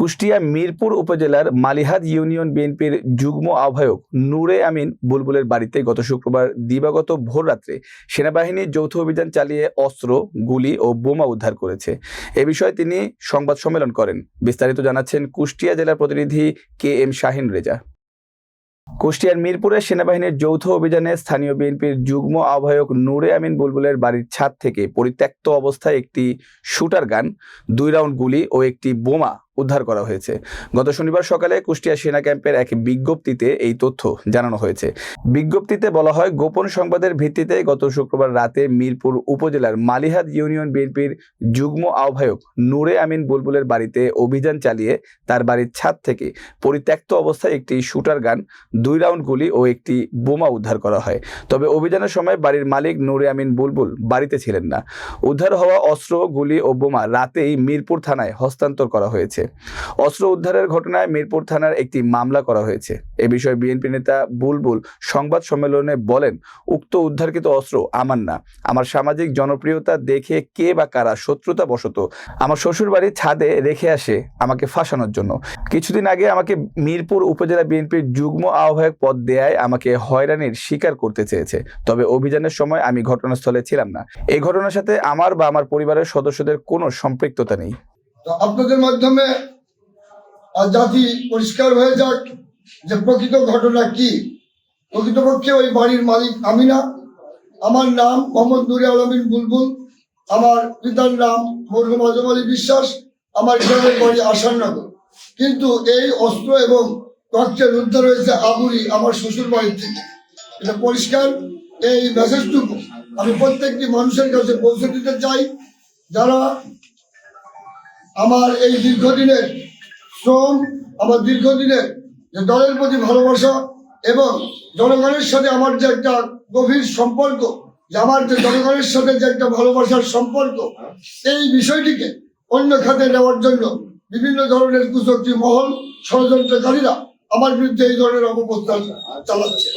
কুষ্টিয়া মিরপুর উপজেলার মালিহাদ ইউনিয়ন বিএনপির যুগ্ম আহ্বায়ক নূরে আমিন বুলবুলের বাড়িতে গত শুক্রবার দিবাগত ভোররাত্রে সেনাবাহিনী যৌথ অভিযান চালিয়ে অস্ত্র, গুলি ও বোমা উদ্ধার করেছে। এ বিষয়ে তিনি সংবাদ সম্মেলন করেন। বিস্তারিত জানাচ্ছেন কুষ্টিয়া জেলার প্রতিনিধি কে এম শাহিন রেজা। কুষ্টিয়ার মিরপুরে সেনাবাহিনীর যৌথ অভিযানে স্থানীয় বিএনপির যুগ্ম আহ্বায়ক নূরে আমিন বুলবুলের বাড়ির ছাদ থেকে পরিত্যক্ত অবস্থায় একটি শুটার গান, দুই রাউন্ড গুলি ও একটি বোমা উদ্ধার করা হয়েছে। গত শনিবার সকালে কুষ্টিয়া সেনা ক্যাম্পের এক বিজ্ঞপ্তিতে এই তথ্য জানানো হয়েছে। বিজ্ঞপ্তিতে বলা হয়, গোপন সংবাদের ভিত্তিতে গত শুক্রবার রাতে মিরপুর উপজেলার মালিহাদ ইউনিয়ন বিএনপির যুগ্ম আহ্বায়ক নূরে আমিন বুলবুলের বাড়িতে অভিযান চালিয়ে তার বাড়ির ছাদ থেকে পরিত্যক্ত অবস্থায় একটি শুটার গান, দুই রাউন্ড গুলি ও একটি বোমা উদ্ধার করা হয়। তবে অভিযানের সময় বাড়ির মালিক নূরে আমিন বুলবুল বাড়িতে ছিলেন না। উদ্ধার হওয়া অস্ত্র, গুলি ও বোমা রাতেই মিরপুর থানায় হস্তান্তর করা হয়েছে। অস্ত্র উদ্ধারের ঘটনায় মিরপুর থানার একটি মামলা করা হয়েছে। এ বিষয়ে বিএনপি নেতা বুলবুল সংবাদ সম্মেলনে বলেন, উক্ত উদ্ধারকৃত অস্ত্র আমার না। আমার সামাজিক জনপ্রিয়তা দেখে কে বা কারা শত্রুতা বশত আমার শ্বশুর বাড়ির ছাদে রেখে আসে আমাকে ফাঁসানোর জন্য। কিছুদিন আগে আমাকে মিরপুর উপজেলা বিএনপির যুগ্ম আহ্বায়ক পদ দেয়ায় আমাকে হয়রানির শিকার করতে চেয়েছে। তবে অভিযানের সময় আমি ঘটনাস্থলে ছিলাম না। এই ঘটনার সাথে আমার বা আমার পরিবারের সদস্যদের কোনো সম্পৃক্ততা নেই। আপনাদের মাধ্যমে জাতি পরিষ্কার হয়ে যাক যে প্রকৃত ঘটনা কি। প্রকৃতপক্ষে ওই বাড়ির মালিক আমি না। আমার নাম মোহাম্মদ নুরে আলমিন বুলবুল। আমার পিতার নাম মরহুম আজম আলী বিশ্বাস। আমার গ্রামের বাড়ি আসাননগর। কিন্তু এই অস্ত্র এবং ককটেল উদ্ধার হয়েছে আবুরি আমার শ্বশুর বাড়ির থেকে। এটা পরিষ্কার। এই মেসেজটুকু আমি প্রত্যেকটি মানুষের কাছে পৌঁছে দিতে চাই। যারা আমার এই দীর্ঘদিনের শ্রম, আমার দীর্ঘদিনের যে দলের প্রতি ভালোবাসা এবং জনগণের সাথে আমার যে একটা গভীর সম্পর্ক, যে আমার যে জনগণের সাথে যে একটা ভালোবাসার সম্পর্ক, এই বিষয়টিকে অন্য খাতে নেওয়ার জন্য বিভিন্ন ধরনের কুচকটি মহল, ষড়যন্ত্রকারীরা আমার বিরুদ্ধে এই ধরনের অপপ্রস্থান চালাচ্ছে।